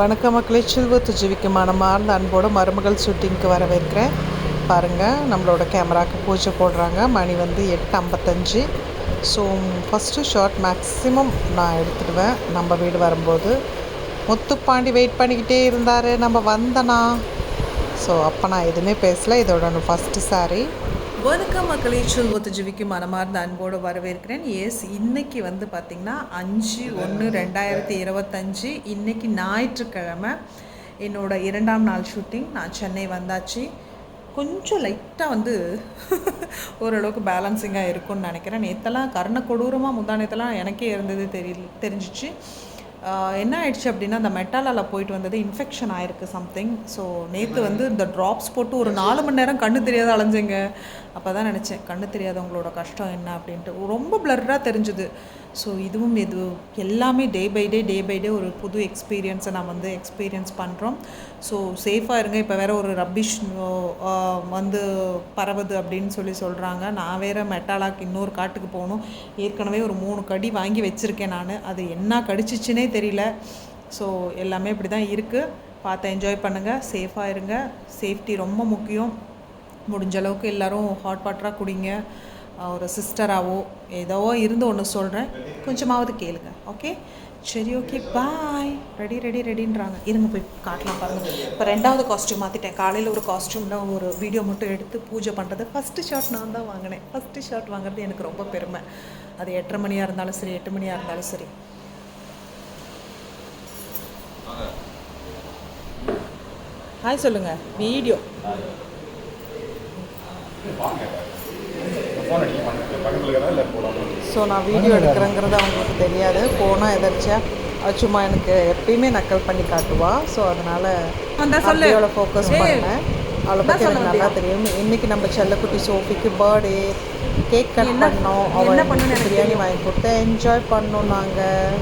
வணக்கம் மக்களே. செல்வத்து ஜீவிக்கு மார்ந்த அன்போடு மருமகள் ஷூட்டிங்க்கு வரவேற்கிறேன். பாருங்கள் நம்மளோட கேமராக்கு பூஜை போடுறாங்க. மணி வந்து எட்டு ஐம்பத்தஞ்சு. ஸோ ஃபஸ்ட்டு ஷார்ட் மேக்ஸிமம் நான் எடுத்துடுவேன். நம்ம வீடு வரும்போது முத்துப்பாண்டி வெயிட் பண்ணிக்கிட்டே இருந்தார். நம்ம வந்தனா. ஸோ அப்போ நான் எதுவுமே பேசலை. இதோட ஃபஸ்ட்டு சாரி வணக்கம் மக்களை சொல்வத்து ஜிவிக்கு மனமார்ந்த அன்போடு வரவேற்கிறேன். எஸ் இன்னைக்கு வந்து பார்த்திங்கன்னா அஞ்சு ஒன்று ரெண்டாயிரத்தி இருபத்தஞ்சி இன்னைக்கு ஞாயிற்றுக்கிழமை. என்னோட இரண்டாம் நாள் ஷூட்டிங். நான் சென்னை வந்தாச்சு. கொஞ்சம் லைட்டாக வந்து ஓரளவுக்கு பேலன்சிங்காக இருக்கும்னு நினைக்கிறேன். நேற்றெல்லாம் கர்ண கொடூரமாக முந்தானத்தெல்லாம் எனக்கே இருந்தது தெரி தெரிஞ்சிச்சு. என்ன ஆயிடுச்சு அப்படின்னா அந்த மெட்டாலால் போயிட்டு வந்தது இன்ஃபெக்ஷன் ஆயிருக்கு சம்திங். ஸோ நேற்று வந்து இந்த ட்ராப்ஸ் போட்டு ஒரு நாலு மணி நேரம் கண்ணு தெரியாத அலைஞ்சிங்க. அப்போ தான் நினச்சேன் கண்ணு தெரியாதவங்களோட கஷ்டம் என்ன அப்படின்ட்டு. ரொம்ப பிளர்ராக தெரிஞ்சுது. ஸோ இதுவும் இது எல்லாமே day by day day by day ஒரு புது எக்ஸ்பீரியன்ஸை நான் வந்து எக்ஸ்பீரியன்ஸ் பண்ணுறோம் ஸோ சேஃபாக இருங்க. இப்போ வேறு ஒரு ரப்பிஷ் வந்து பரவுது அப்படின்னு சொல்லி சொல்கிறாங்க நான் வேறு மெட்டாலாக்கு இன்னொரு காட்டுக்கு போகணும். ஏற்கனவே ஒரு மூணு கடி வாங்கி வச்சுருக்கேன் நான். அது என்ன கடிச்சிச்சுனே தெரியல. ஸோ எல்லாமே இப்படி தான் இருக்குது பார்த்து என்ஜாய் பண்ணுங்கள் சேஃபாக இருங்க. சேஃப்டி ரொம்ப முக்கியம். முடிஞ்ச அளவுக்கு எல்லாரும் ஹாட் வாட்டராக குடிங்க. ஒரு சிஸ்டராகவோ ஏதோ இருந்து ஒன்று சொல்கிறேன் கொஞ்சமாவது கேளுங்க. ஓகே சரி ஓகே பாய் ரெடி ரெடி ரெடின்றாங்க இருங்க போய் காட்டலாம் பாருங்கள் இப்போ ரெண்டாவது காஸ்ட்யூம் மாற்றிட்டேன் காலையில் ஒரு காஸ்ட்யூம்னா ஒரு வீடியோ மட்டும் எடுத்து பூஜை பண்ணுறது ஃபஸ்ட்டு ஷார்ட் நான் தான் வாங்கினேன். ஃபஸ்ட்டு ஷார்ட் வாங்குறது எனக்கு ரொம்ப பெருமை. அது எட்டரை மணியாக இருந்தாலும் சரி எட்டு மணியாக இருந்தாலும் சரி. ஹாய் சொல்லுங்கள் வீடியோ ஸோ நான் வீடியோ எடுக்கிறேங்கிறது அவங்களுக்கு தெரியாது. போனால் எதாச்சியா அவ சும்மா எனக்கு எப்பயுமே நக்கல் பண்ணி காட்டுவா. ஸோ அதனால். அவளோட ஃபோக்கஸ் பண்ணேன். அவளை பற்றி சொல்ல எனக்கு நல்லா தெரியும். இன்னைக்கு நம்ம செல்லக்குட்டி சோஃபிக்கு பர்த்டே கேக் கட் என்ன- பண்ணோம். என்ன அவள் பிரியாணி வாங்கி கொடுத்து என்ஜாய் பண்ணோம் நாங்கள்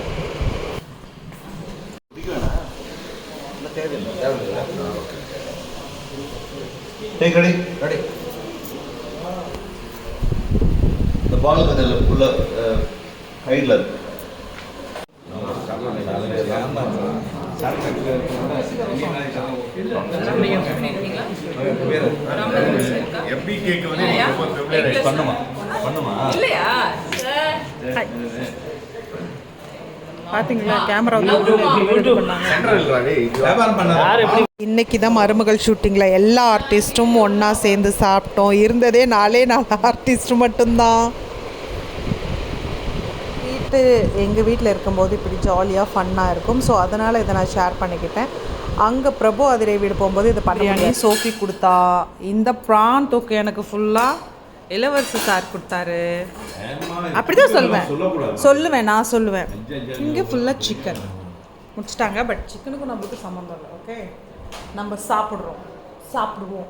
ரெடி கொஞ்சம் உள்ள ஹைட்ல இருக்கு. வந்து பண்ணுமா பார்த்தீங்களா கேமரா இன்னைக்கு தான் மருமகள் ஷூட்டிங்கில் எல்லா ஆர்டிஸ்ட்டும் ஒன்றா சேர்ந்து சாப்பிட்டோம். இருந்ததே நாலே நாலு ஆர்டிஸ்ட் மட்டும்தான். வீட்டு எங்கள் வீட்டில் இருக்கும்போது இப்படி ஜாலியாக ஃபன்னாக இருக்கும். ஸோ அதனால் இதை நான் ஷேர் பண்ணிக்கிட்டேன். அங்கே பிரபு அதிரை வீடு போகும்போது இதை பண்ண பிரியாணி. சோஃபி கொடுத்தா. இந்த ப்ரான் தொக்கு எனக்கு ஃபுல்லாக இளவரசு சார் கொடுத்தாரு. அப்படிதான் சொல்லுவேன். சொல்லுவேன் நான் சொல்லுவேன். இங்கே ஃபுல்லாக சிக்கன் முடிச்சிட்டாங்க பட் சிக்கனுக்கும் நம்மளுக்கு சம்மந்தம் இல்லை ஓகே நம்ம சாப்பிட்றோம். சாப்பிடுவோம்.